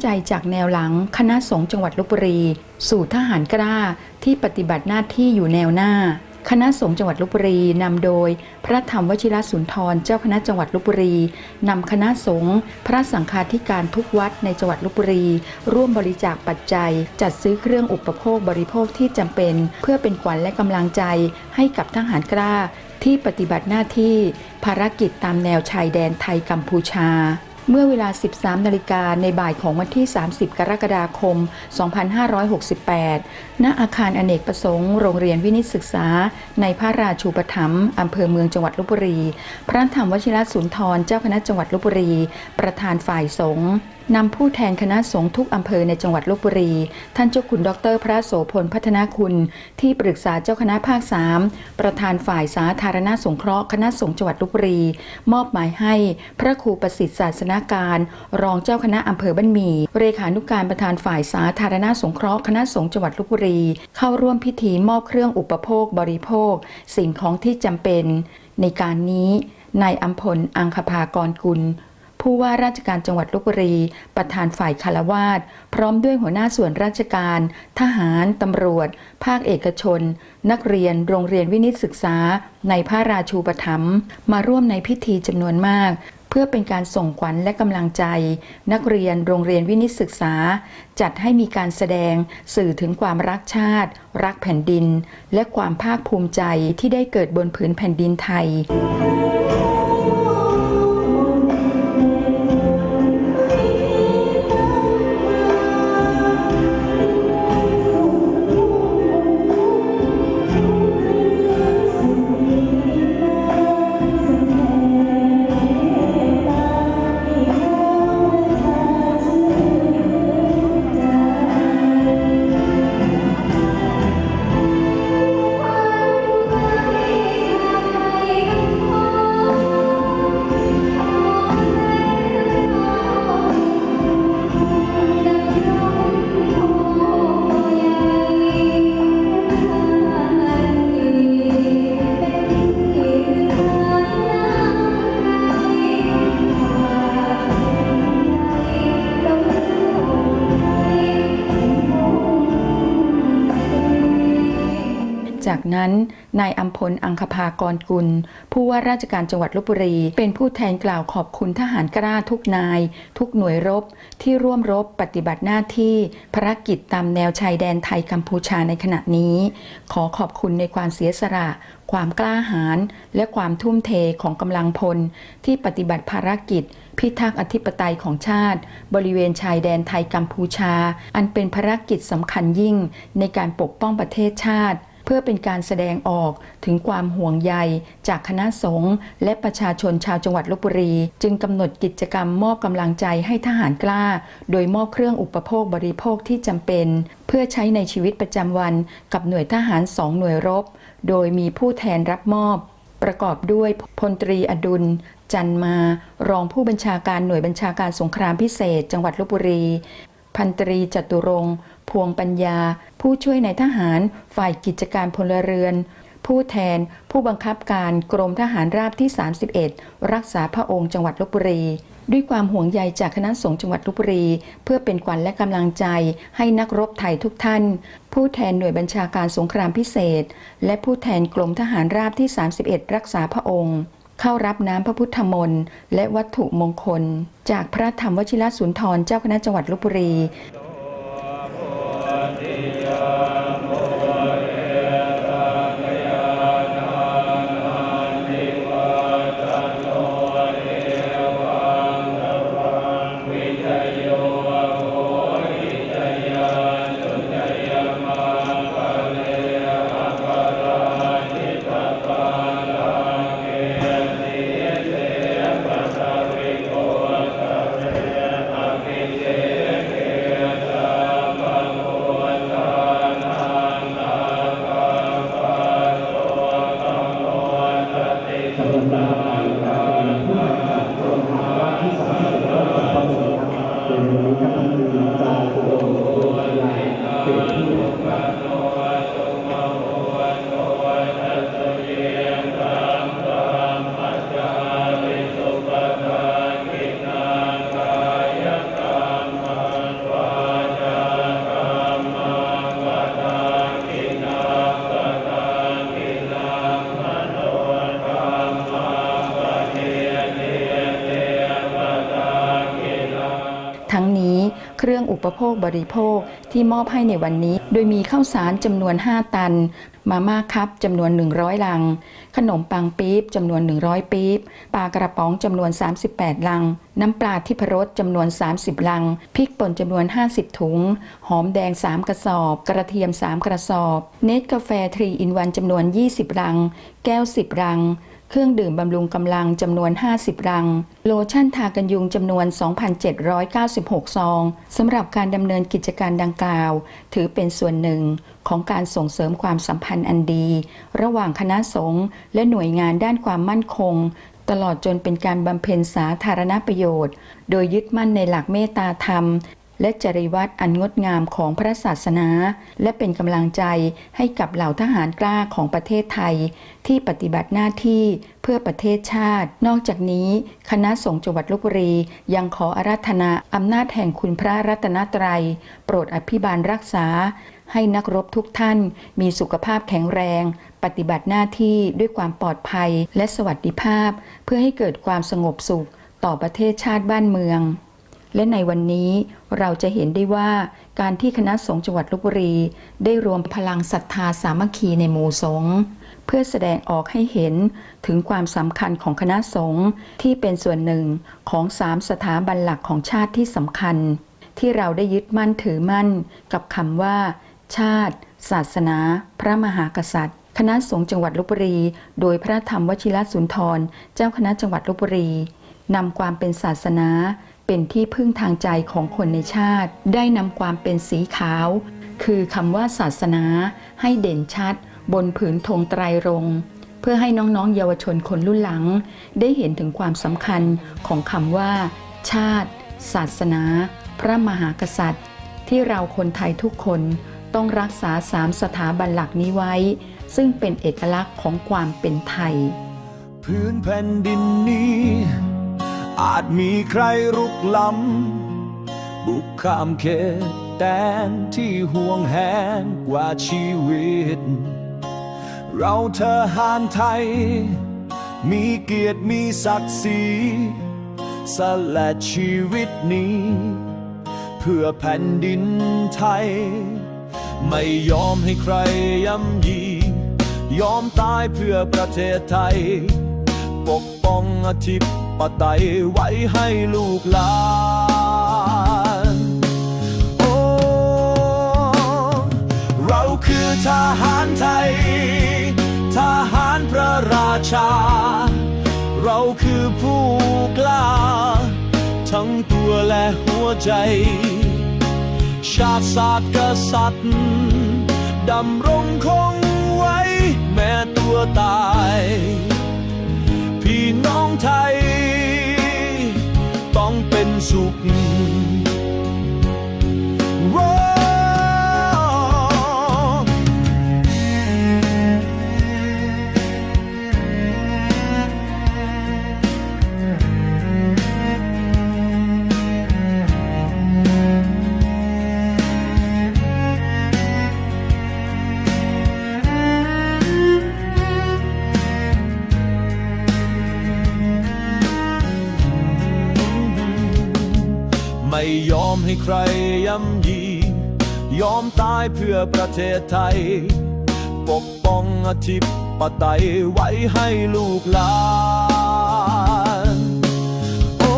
ำใจจากแนวหลังคณะสงฆ์จังหวัดลบบุรี สู่ทหารกล้าที่ปฏิบัติหน้าที่อยู่แนวหน้า คณะสงฆ์จังหวัดลบบุรีนำโดย พระธรรมวชิรสุนทรเจ้าคณะจังหวัดลบบุรีนำคณะสงฆ์พระสังฆาธิการทุกวัดในจังหวัดลบบุรี ร่วมบริจาคปัจจัย จัดซื้อเครื่องอุปโภคบริโภคที่จำเป็น เพื่อเป็นขวัญและกำลังใจให้กับทหารกล้า ที่ปฏิบัติหน้าที่ ภารกิจตามแนวชายแดนไทยกัมพูชา เมื่อเวลา 13 นาฬิกาในบ่ายของวันที่ 30 กรกฎาคม 2568 ณ อาคารอเนกประสงค์ โรงเรียนวินิตศึกษา ในพระราชูปถัมภ์อำเภอเมืองจังหวัดลบบุรี พระธรรมวชิรสุนทร เจ้าคณะจังหวัดลบบุรี ประธานฝ่ายสงฆ์ นำผู้แทนคณะสงฆ์ทุกอำเภอในจังหวัดลบบุรี ท่านเจ้าคุณดร พระโสพลพัฒนาคุณ ที่ปรึกษาเจ้าคณะภาค 3 ประธานฝ่ายสาธารณสงเคราะห์คณะสงฆ์จังหวัดลบบุรี มอบหมายให้พระครูประสิทธิ์ศาสนาการ รองเจ้าคณะอำเภอบ้านหมี่เรขานุการประธานฝ่ายสาธารณสงเคราะห์คณะสงฆ์จังหวัดลบบุรี เข้าร่วมพิธีมอบเครื่องอุปโภคบริโภค สิ่งของที่จำเป็น ในการนี้นายอัมพล อังคภากรกุล ผู้ว่าราชการจังหวัดลบบุรี ประธานฝ่ายคารวาสพร้อมด้วยหัวหน้าส่วนราชการ ทหาร ตำรวจ ภาคเอกชน นักเรียน โรงเรียนวินิตศึกษา ในพระราชูปถัมภ์มาร่วมในพิธีจำนวนมาก เพื่อเป็นการส่งขวัญและกำลังใจ นักเรียนโรงเรียนวินิตศึกษา จัดให้มีการแสดงสื่อถึงความรักชาติ รักแผ่นดิน และความภาคภูมิใจที่ได้เกิดบนผืนแผ่นดินไทย นั้นนายอัมพลอังคภากรกุล ผู้ว่าราชการจังหวัดลบบุรี เป็นผู้แทนกล่าวขอบคุณทหารกล้าทุกนาย ทุกหน่วยรบ ที่ร่วมรบปฏิบัติหน้าที่ภารกิจตามแนวชายแดนไทยกัมพูชาในขณะนี้ ขอขอบคุณในความเสียสละความกล้าหาญและความทุ่มเทของกำลังพล ที่ปฏิบัติภารกิจ พิทักษ์อธิปไตยของชาติ บริเวณชายแดนไทยกัมพูชา อันเป็นภารกิจสำคัญยิ่งในการปกป้องประเทศชาติ พื่อเป็นการแสดงออกถึงความห่วงใย จากคณะสงฆ์และประชาชนชาวจังหวัดลบบุรี จึงกำหนดกิจกรรมมอบกำลังใจให้ทหารกล้า โดยมอบเครื่องอุปโภคบริโภคที่จำเป็น เพื่อใช้ในชีวิตประจำวันกับหน่วยทหารสองหน่วยรบ โดยมีผู้แทนรับมอบ ประกอบด้วยพลตรีอดุลจันมา รองผู้บัญชาการหน่วยบัญชาการสงครามพิเศษ จังหวัดลบบุรี พันตรีจตุรง พวงปัญญา ผู้ช่วยในายทหารฝ่ายกิจการพลเรือน ผู้แทนผู้บังคับการกรมทหารราบที่ 31 รักษาพระองค์จังหวัดลบบุรี ด้วยความห่วงใยจากคณะสงฆ์จังหวัดลบบุรี เพื่อเป็นขวัญและกำลังใจให้นักรบไทยทุกท่าน ผู้แทนหน่วยบัญชาการสงครามพิเศษ และผู้แทนกรมทหารราบที่ 31 รักษาพระองค์เข้ารับน้ำพระพุทธมนต์และวัตถุมงคล จากพระธรรมวชิรสุนทรเจ้าคณะจังหวัดลบบุรี ปโภคบริโภคที่มอบให้ในวันนี้ โดยมีข้าวสารจำนวน 5 ตัน มาม่าคัพจำนวน 100 ลัง ขนมปังปี๊บจำนวน 100 ปี๊บปลากระป๋องจำนวน 38 ลัง น้ำปลาที่พรสจำนวน 30 ลัง พริกป่นจำนวน 50 ถุง หอมแดง 3 กระสอบ กระเทียม 3 กระสอบ เนตกาแฟทรีอินวันจำนวน 20 ลัง แก้ว 10 ลัง เครื่องดื่มบำรุงกำลังจำนวน 50 รัง โลชั่นทากันยุงจำนวน 2,796 ซองสำหรับการดำเนินกิจการดังกล่าว ถือเป็นส่วนหนึ่งของการส่งเสริมความสัมพันธ์อันดี ระหว่างคณะสงฆ์และหน่วยงานด้านความมั่นคง ตลอดจนเป็นการบำเพ็ญสาธารณประโยชน์ โดยยึดมั่นในหลักเมตตาธรรม และจริวัตรอันงดงามของพระศาสนา และเป็นกำลังใจให้กับเหล่าทหารกล้าของประเทศไทย ที่ปฏิบัติหน้าที่เพื่อประเทศชาติ นอกจากนี้ คณะสงฆ์จังหวัดลบบุรี ยังขออาราธนาอำนาจแห่งคุณพระรัตนตรัย โปรดอภิบาลรักษา ให้นักรบทุกท่าน มีสุขภาพแข็งแรง ปฏิบัติหน้าที่ด้วยความปลอดภัยและสวัสดิภาพ เพื่อให้เกิดความสงบสุขต่อประเทศชาติบ้านเมือง และในวันนี้เราจะเห็นได้ว่าการที่คณะสงฆ์จังหวัดลบบุรี ได้รวมพลังศรัทธาสามัคคีในหมู่สงฆ์เพื่อแสดงออกให้เห็นถึงความสำคัญของคณะสงฆ์ที่เป็นส่วนหนึ่งของสามสถาบันหลักของชาติที่สำคัญ ที่เราได้ยึดมั่นถือมั่น กับคำว่า ชาติ ศาสนา พระมหากษัตริย์ คณะสงฆ์จังหวัดลบบุรี โดยพระธรรมวชิรสุนทร เจ้าคณะจังหวัดลบบุรีนำความเป็นศาสนา เป็นที่พึ่งทางใจของคนในชาติ ได้นำความเป็นสีขาว คือคำว่าศาสนา ให้เด่นชัด บนผืนธงไตรรงเพื่อให้น้องๆ เยาวชนคนรุ่นหลัง ได้เห็นถึงความสำคัญของคำว่า ชาติ ศาสนา พระมหากษัตริย์ ที่เราคนไทยทุกคนต้องรักษาสามสถาบันหลักนี้ไว้ ซึ่งเป็นเอกลักษณ์ของความเป็นไทย พื้นแผ่นดินนี้ อาจมีใครรุกล้ำบุกข้ามเขตแดนที่ห่วงแหนกว่าชีวิต เราเธอหานไทย มีเกียรติมีศักดิ์ศรีสละชีวิตนี้ เพื่อแผ่นดินไทย ไม่ยอมให้ใครย่ำยี ยอมตายเพื่อประเทศไทย ปกป้องอธิปไตยไว้ให้ลูกหลานโอ้เราคือทหารไทย ทหารพระราชา เราคือผู้กล้า ทั้งตัวและหัวใจ ชาติศาสตร์กษัตริย์ดำรงคงไว้แม้ตัวตาย พี่น้องไทย ต้องเป็นสุข ใครย่ำยี ยอมตายเพื่อประเทศไทย ปกป้องอธิปไตยไว้ให้ลูกหลานโอ้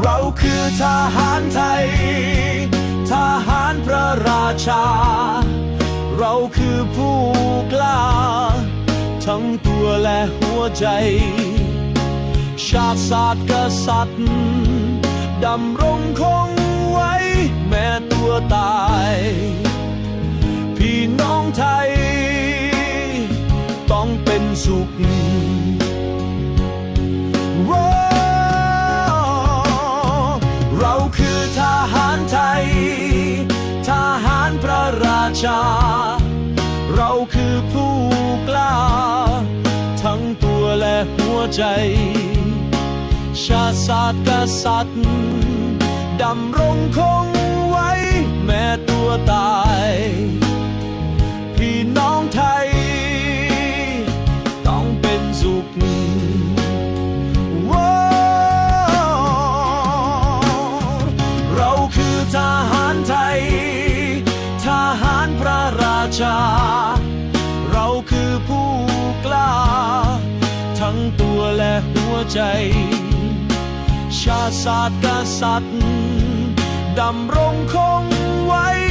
เราคือทหารไทย ทหารพระราชา เราคือผู้กล้า ทั้งตัวและหัวใจ ชาติศาสตร์กษัตริย์ ดำรงคงไว้ แม้ตัวตาย พี่น้องไทย ต้องเป็นสุขเราคือทหารไทย ทหารพระราชา เราคือผู้กล้า ทั้งตัวและหัวใจ ชาติศาสตร์กษัตริย์ดำรงคงไว้แม่ตัวตาย พี่น้องไทย ต้องเป็นสุขเราคือทหารไทย ทหารพระราชา เราคือผู้กล้า ทั้งตัวและหัวใจ ชาศาสตร์กษัตริย์ดำรงคงไว้